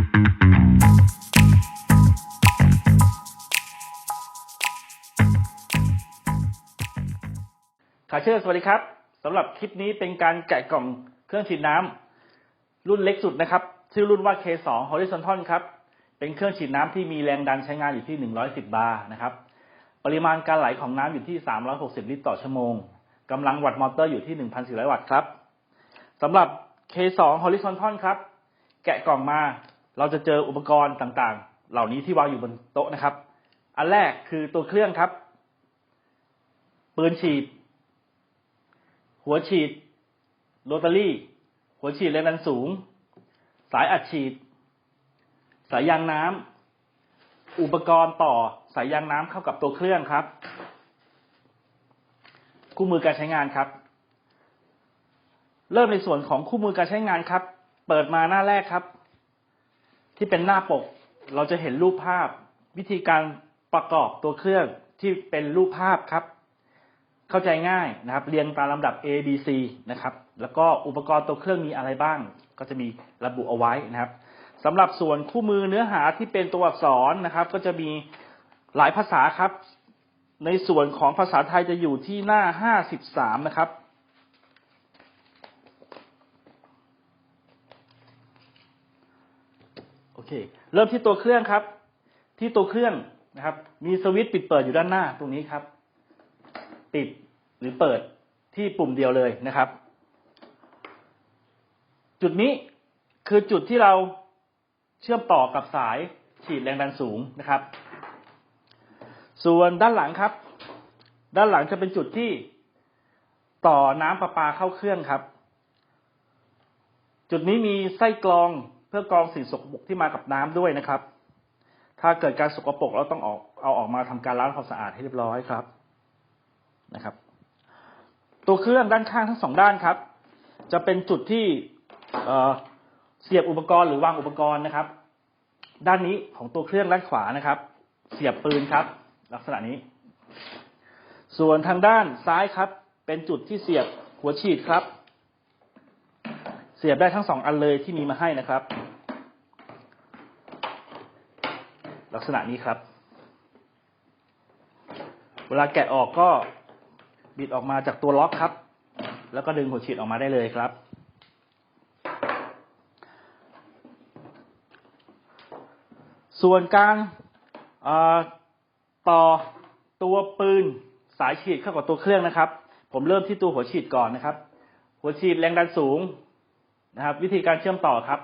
ขาเชิญสวัสดีครับสำหรับคลิปนี้เป็นการแกะกล่องเครื่องฉีดน้ำรุ่นเล็กสุดนะครับ ชื่อรุ่นว่า K2 Horizontal ครับเป็นเครื่องฉีดน้ำที่มีแรงดันใช้งานอยู่ที่ 110 บาร์นะครับปริมาณการไหลของน้ำอยู่ที่ 360 ลิตรต่อชั่วโมงกำลังวัตต์มอเตอร์อยู่ที่ 1,400 วัตต์ครับสำหรับ K2 Horizontal ครับ แกะกล่องมา เราจะเจออุปกรณ์ต่างๆ เหล่านี้ที่วางอยู่บนโต๊ะนะครับ อันแรกคือตัวเครื่องครับ ปืนฉีด หัวฉีด โรตารี่ หัวฉีดแรงดันสูง สายอัดฉีด สายยางน้ำ อุปกรณ์ต่อสายยางน้ำเข้ากับตัวเครื่องครับ คู่มือการใช้งานครับ เริ่มในส่วนของคู่มือการใช้งานครับ เปิดมาหน้าแรกครับ ที่เป็นหน้าปก เราจะเห็นรูปภาพ วิธีการประกอบตัวเครื่องที่เป็นรูปภาพครับ เข้าใจง่ายนะครับ เรียงตามลำดับ A B C นะครับ แล้วก็อุปกรณ์ตัวเครื่องมีอะไรบ้าง ก็จะมีระบุเอาไว้นะครับสำหรับส่วนคู่มือเนื้อหาที่เป็นตัวอักษรนะครับ ก็จะมีหลายภาษาครับ ในส่วนของภาษาไทยจะอยู่ที่หน้า 53 นะครับ โอ เค เริ่มที่ตัวเครื่องครับ ที่ตัวเครื่องนะครับ มีสวิตช์ปิดเปิดอยู่ด้านหน้าตรงนี้ครับ ปิดหรือเปิดที่ปุ่มเดียวเลยนะครับ จุดนี้คือจุดที่เราเชื่อมต่อกับสายฉีดแรงดันสูงนะครับ ส่วนด้านหลังครับ ด้านหลังจะเป็นจุดที่ต่อน้ำประปาเข้าเครื่องครับ จุดนี้มีไส้กรอง เพื่อกรองสิ่งสกปรกที่มากับน้ำด้วยนะครับ ถ้าเกิดการสกปรกเราต้องออกเอาออกมาทำการล้างความสะอาดให้เรียบร้อยครับนะครับ ตัวเครื่องด้านข้างทั้งสองด้านครับ จะเป็นจุดที่เออเสียบอุปกรณ์หรือวางอุปกรณ์นะครับ ด้านนี้ของตัวเครื่องด้านขวานะครับ เสียบปืนครับ ลักษณะนี้ ส่วนทางด้านซ้ายครับ เป็นจุดที่เสียบหัวฉีดครับ เสียบได้ทั้งสองอันเลยที่มีมาให้นะครับ ลักษณะนี้ครับ เวลาแกะออกก็บิดออกมาจากตัวล็อกครับ แล้วก็ดึงหัวฉีดออกมาได้เลยครับ ส่วนการต่อตัวปืนสายฉีดเข้ากับตัวเครื่องนะครับ ผมเริ่มที่ตัวหัวฉีดก่อนนะครับ หัวฉีดแรงดันสูงนะครับ วิธีการเชื่อมต่อครับ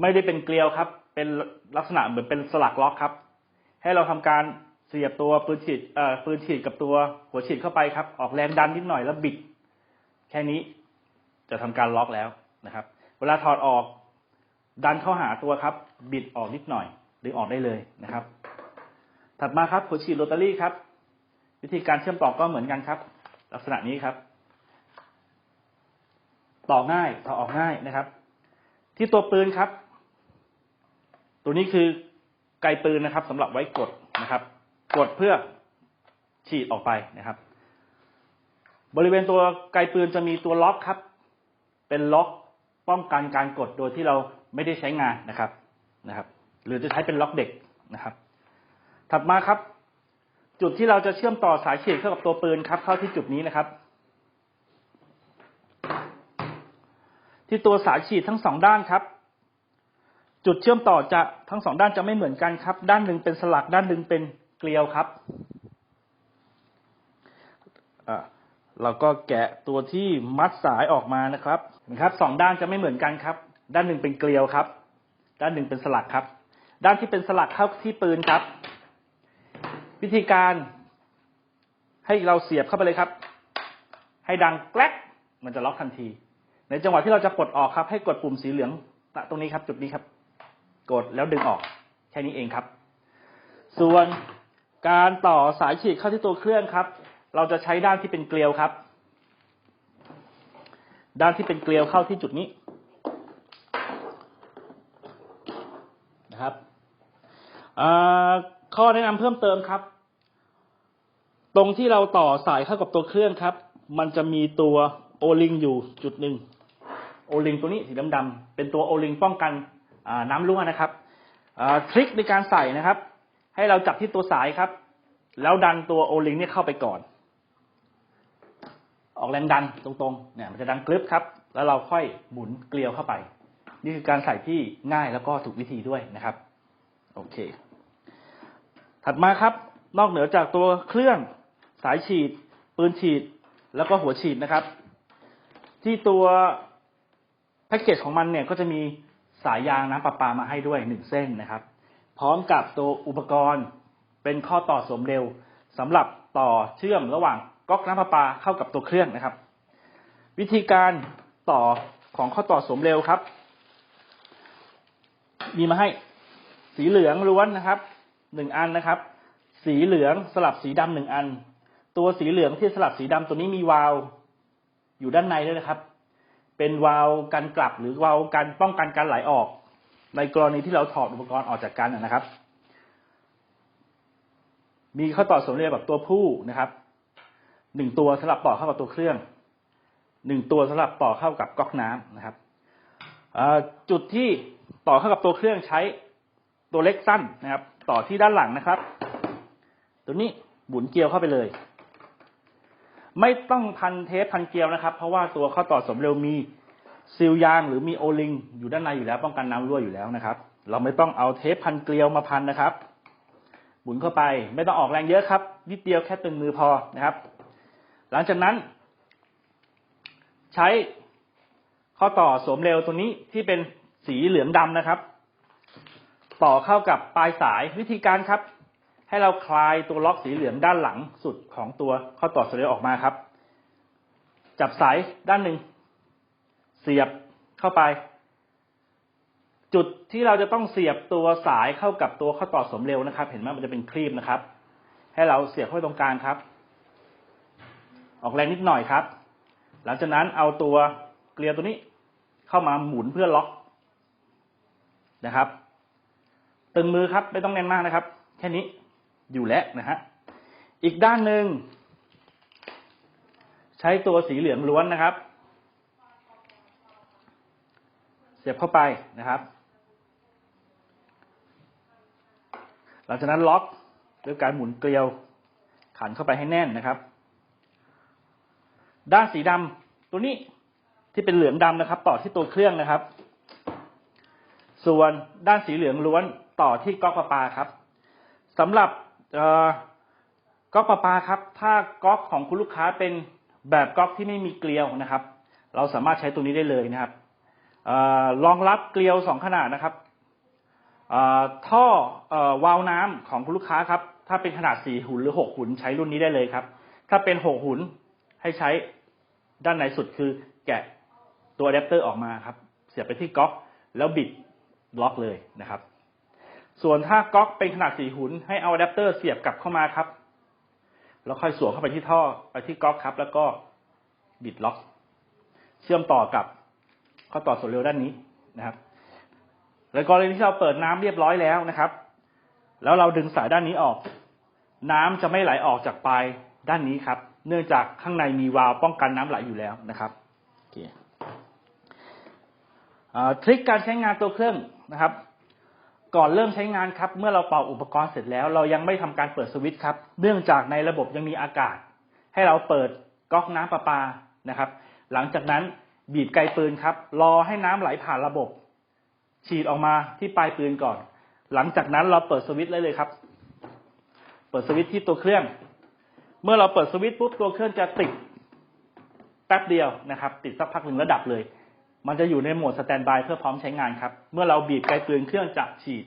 ไม่ได้เป็นเกลียวครับเป็นลักษณะเหมือนเป็นสลักล็อกครับ ให้เราทำการเสียบตัวปืนฉีดเอ่อปืนฉีดกับตัวหัวฉีดเข้าไปครับ ออกแรงดันนิดหน่อยแล้วบิด แค่นี้จะทำการล็อกแล้วนะครับ เวลาถอดออกดันเข้าหาตัวครับ บิดออกนิดหน่อยดึงออกได้เลยนะครับ ถัดมาครับหัวฉีดโรตารี่ครับ วิธีการเชื่อมต่อก็เหมือนกันครับ ลักษณะนี้ครับ ต่อง่ายต่อออกง่ายนะครับ ที่ตัวปืนครับ ตัวนี้คือไกปืนนะครับสำหรับไว้กดนะครับ กดเพื่อฉีดออกไปนะครับ บริเวณตัวไกปืนจะมีตัวล็อกครับ เป็นล็อกป้องกันการกดโดยที่เราไม่ได้ใช้งานนะครับนะครับ หรือจะใช้เป็นล็อกเด็กนะครับ ถัดมาครับ จุดที่เราจะเชื่อมต่อสายฉีดเข้ากับตัวปืนครับ เข้าที่จุดนี้นะครับ ที่ตัวสายฉีดทั้งสองด้านครับ จุดเชื่อมต่อจะทั้งสองด้านจะไม่เหมือนกันครับ ด้านหนึ่งเป็นสลักด้านหนึ่งเป็นเกลียวครับอ่าเราก็แกะตัวที่มัดสายออกมานะครับนะครับสองด้านจะไม่เหมือนกันครับ ด้านหนึ่งเป็นเกลียวครับ ด้านหนึ่งเป็นสลักครับ ด้านที่เป็นสลักเข้าที่ปืนครับ วิธีการให้เราเสียบเข้าไปเลยครับ ให้ดังแกลกมันจะล็อกทันที ในจังหวะที่เราจะปลดออกครับ ให้กดปุ่มสีเหลืองตรงนี้ครับ จุดนี้ครับ กดแล้วดึงออกแค่นี้เองครับ ส่วนการต่อสายฉีดเข้าที่ตัวเครื่องครับ เราจะใช้ด้านที่เป็นเกลียวครับ ด้านที่เป็นเกลียวเข้าที่จุดนี้นะครับข้อแนะนำเพิ่มเติมครับ ตรงที่เราต่อสายเข้ากับตัวเครื่องครับ มันจะมีตัวโอลิงอยู่จุดหนึ่งโอลิงตัวนี้สีดำๆเป็นตัวโอลิงป้องกัน น้ำรั่วนะครับทริคในการใส่นะครับ ให้เราจับที่ตัวสายครับ แล้วดันตัวโอลิงเนี่ยเข้าไปก่อน ออกแรงดันตรงๆเนี่ยมันจะดังกรึบครับ แล้วเราค่อยหมุนเกลียวเข้าไป นี่คือการใส่ที่ง่ายแล้วก็ถูกวิธีด้วยนะครับ โอเค ถัดมาครับ นอกเหนือจากตัวเครื่องสายฉีด ปืนฉีดแล้วก็หัวฉีดนะครับ ที่ตัวแพ็กเกจของมันเนี่ยก็จะมี สายยางน้ำประปามาให้ด้วยหนึ่งเส้นนะครับ พร้อมกับตัวอุปกรณ์เป็นข้อต่อสมเร็วสำหรับต่อเชื่อมระหว่างก๊อกน้ำประปาเข้ากับตัวเครื่องนะครับ วิธีการต่อของข้อต่อสมเร็วครับ มีมาให้สีเหลืองล้วนนะครับหนึ่งอันนะครับ สีเหลืองสลับสีดำหนึ่งอัน ตัวสีเหลืองที่สลับสีดำตัวนี้มีวาล์วอยู่ด้านในด้วยนะครับ เป็นวาล์วกันกลับหรือวาล์วกันป้องกันการไหลออก ในกรณีที่เราถอดอุปกรณ์ออกจากกันนะครับ มีข้อต่อสมเร็วแบบตัวผู้นะครับหนึ่งตัวสลับต่อเข้ากับตัวเครื่องหนึ่งตัวสลับต่อเข้ากับก๊อกน้ำนะครับจุดที่ต่อเข้ากับตัวเครื่องใช้ตัวเล็กสั้นนะครับ ต่อที่ด้านหลังนะครับ ตัวนี้หมุนเกลียวเข้าไปเลย ไม่ต้องพันเทปพันเกลียวนะครับ เพราะว่าตัวข้อต่อสมเร็วมีซีลยางหรือมีโอลิงอยู่ด้านในอยู่แล้ว ป้องกันน้ำรั่วอยู่แล้วนะครับ เราไม่ต้องเอาเทปพันเกลียวมาพันนะครับหมุนเข้าไปไม่ต้องออกแรงเยอะครับ นิดเดียวแค่ตึงมือพอนะครับ หลังจากนั้น ใช้ข้อต่อสวมเร็วตัวนี้ที่เป็นสีเหลืองดำนะครับ ต่อเข้ากับปลายสายวิธีการครับ ให้เราคลายตัวล็อกสีเหลืองด้านหลังสุดของตัวข้อต่อสวมเร็วออกมาครับ จับสายด้านหนึ่ง เสียบเข้าไป จุดที่เราจะต้องเสียบตัวสายเข้ากับตัวข้อต่อสมเร็วนะครับ เห็นไหมมันจะเป็นครีบนะครับ ให้เราเสียบเข้าตรงกลางครับ ออกแรงนิดหน่อยครับ หลังจากนั้นเอาตัวเกลียวตัวนี้เข้ามาหมุนเพื่อล็อกนะครับ ตึงมือครับไม่ต้องแน่นมากนะครับ แค่นี้ อยู่แล้วนะฮะอีกด้านหนึ่งใช้ตัวสีเหลืองล้วนนะครับ เสียบเข้าไปนะครับ หลังจากนั้นล็อกด้วยการหมุนเกลียวขันเข้าไปให้แน่นนะครับ ด้านสีดำตัวนี้ที่เป็นเหลืองดำนะครับ ต่อที่ตัวเครื่องนะครับ ส่วนด้านสีเหลืองล้วนต่อที่ก๊อกประปาครับสำหรับ ก๊อกประปาครับ ถ้าก๊อกของคุณลูกค้าเป็นแบบก๊อกที่ไม่มีเกลียวนะครับ เราสามารถใช้ตัวนี้ได้เลยนะครับรองรับเกลียวสองขนาดนะครับท่อวาล์วน้ำของคุณลูกค้าครับ ถ้าเป็นขนาดสี่หุ่นหรือหกหุ่นใช้รุ่นนี้ได้เลยครับ ถ้าเป็นหกหุ่นให้ใช้ด้านในสุดคือแกะตัวอะแดปเตอร์ออกมาครับ เสียบไปที่ก๊อกแล้วบิดล็อกเลยนะครับ ส่วนถ้าก๊อกเป็นขนาดสี่หุ่นให้เอาอะแดปเตอร์เสียบกลับเข้ามาครับ แล้วค่อยสวมเข้าไปที่ท่อไปที่ก๊อกครับ แล้วก็บิดล็อก เชื่อมต่อกับข้อต่อส่วนเร็วด้านนี้นะครับ แล้วกรณีที่เราเปิดน้ำเรียบร้อยแล้วนะครับ แล้วเราดึงสายด้านนี้ออก น้ำจะไม่ไหลออกจากปลายด้านนี้ครับ เนื่องจากข้างในมีวาล์วป้องกันน้ำไหลอยู่แล้วนะครับทริคการใช้งานตัวเครื่องนะครับ ก่อนเริ่มใช้งานครับ เมื่อเราเป่าอุปกรณ์เสร็จแล้ว เรายังไม่ทำการเปิดสวิตช์ครับ เนื่องจากในระบบยังมีอากาศ ให้เราเปิดก๊อกน้ำประปานะครับ หลังจากนั้นบีบไกปืนครับ รอให้น้ำไหลผ่านระบบ ฉีดออกมาที่ปลายปืนก่อน หลังจากนั้นเราเปิดสวิตช์เลยเลยครับ เปิดสวิตช์ที่ตัวเครื่อง เมื่อเราเปิดสวิตช์ปุ๊บตัวเครื่องจะติดแป๊บเดียวนะครับ ติดสักพักหนึ่งแล้วดับเลย มันจะอยู่ในโหมดสแตนบายเพื่อพร้อมใช้งานครับ เมื่อเราบีบไกปืนเครื่องจะฉีด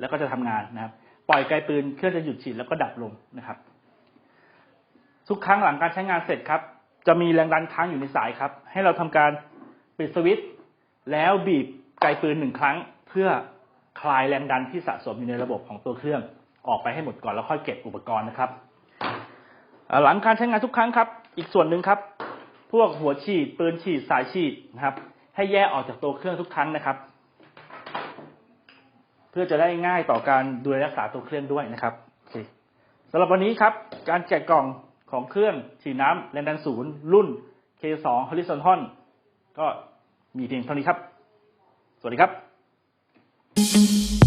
แล้วก็จะทำงานนะครับ ปล่อยไกปืนเครื่องจะหยุดฉีดแล้วก็ดับลงนะครับ ทุกครั้งหลังการใช้งานเสร็จครับ จะมีแรงดันค้างอยู่ในสายครับ ให้เราทำการปิดสวิตช์แล้วบีบไกปืนหนึ่งครั้ง เพื่อคลายแรงดันที่สะสมอยู่ในระบบของตัวเครื่อง ออกไปให้หมดก่อนแล้วค่อยเก็บอุปกรณ์นะครับ หลังการใช้งานทุกครั้งครับ อีกส่วนหนึ่งครับ พวกหัวฉีด ปืนฉีดสายฉีดนะครับ ให้แยกออกจากตัวเครื่องทุกครั้งนะครับ เพื่อจะได้ง่ายต่อการดูแลรักษาตัวเครื่องด้วยนะครับสำหรับวันนี้ครับ การแกะกล่องของเครื่องฉีดน้ำแรงดันศูนย์รุ่น K2 Horizontal ก็มีเพียงเท่านี้ครับ สวัสดีครับ Thank